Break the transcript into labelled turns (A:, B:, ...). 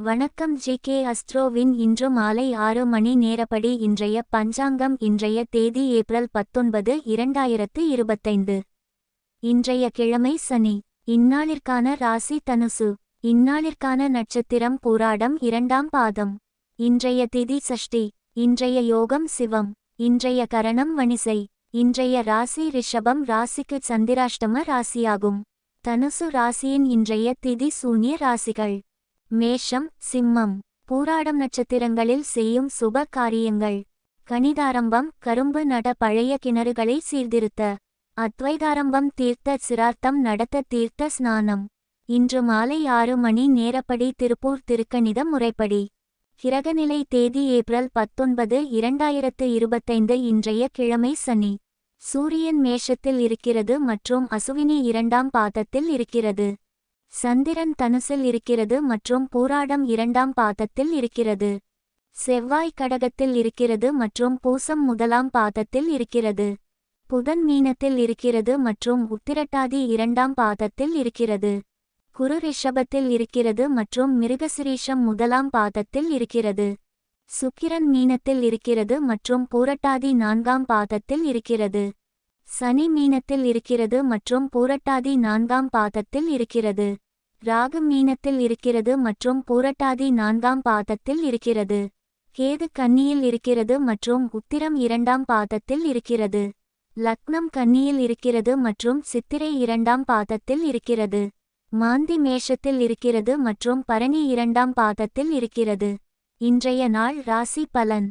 A: வணக்கம் G K அஸ்ட்ரோவின் இன்று மாலை ஆறு மணி நேரப்படி இன்றைய பஞ்சாங்கம் இன்றைய தேதி ஏப்ரல் பத்தொன்பது இரண்டாயிரத்து இருபத்தைந்து. இன்றைய கிழமை சனி. இந்நாளிற்கான ராசி தனுசு. இந்நாளிற்கான நட்சத்திரம் போராடம் இரண்டாம் பாதம். இன்றைய திதி சஷ்டி. இன்றைய யோகம் சிவம். இன்றைய கரணம் வணிசை. இன்றைய ராசி ரிஷபம் ராசிக்கு சந்திராஷ்டம ராசியாகும். தனுசு ராசியின் இன்றைய திதி சூன்ய ராசிகள். மேஷம் சிம்மம் பூராடம் நட்சத்திரங்களில் செய்யும் சுப காரியங்கள். கணிதாரம்பம் கரும்பு நட பழைய கிணறுகளை சீர்திருத்த. அத்வைதாரம்பம் தீர்த்த சிரார்த்தம் நடத்த தீர்த்த ஸ்நானம். இன்று மாலை ஆறு மணி நேரப்படி திருப்பூர் திருக்கணித முறைப்படி. கிரகநிலை தேதி ஏப்ரல் பத்தொன்பது இரண்டாயிரத்து இருபத்தைந்து இன்றைய கிழமை சனி. சூரியன் மேஷத்தில் இருக்கிறது மற்றும் அசுவினி இரண்டாம் பாதத்தில் இருக்கிறது. சந்திரன் தனுசில் இருக்கிறது மற்றும் பூராடம் இரண்டாம் பாதத்தில் இருக்கிறது. செவ்வாய் கடகத்தில் இருக்கிறது மற்றும் பூசம் முதலாம் பாதத்தில் இருக்கிறது. புதன் மீனத்தில் இருக்கிறது மற்றும் உத்திரட்டாதி இரண்டாம் பாதத்தில் இருக்கிறது. குரு ரிஷபத்தில் இருக்கிறது மற்றும் மிருகசிரீஷம் முதலாம் பாதத்தில் இருக்கிறது. சுக்கிரன் மீனத்தில் இருக்கிறது மற்றும் பூரட்டாதி நான்காம் பாதத்தில் இருக்கிறது. சனி மீனத்தில் இருக்கிறது மற்றும் பூரட்டாதி நான்காம் பாதத்தில் இருக்கிறது. ராகு மீனத்தில் இருக்கிறது மற்றும் பூரட்டாதி நான்காம் பாதத்தில் இருக்கிறது. கேது கன்னியில் இருக்கிறது மற்றும் உத்திரம் இரண்டாம் பாதத்தில் இருக்கிறது. லக்னம் கன்னியில் இருக்கிறது மற்றும் சித்திரை இரண்டாம் பாதத்தில் இருக்கிறது. மாந்தி மேஷத்தில் இருக்கிறது மற்றும் பரணி இரண்டாம் பாதத்தில் இருக்கிறது. இன்றைய நாள் ராசி பலன்.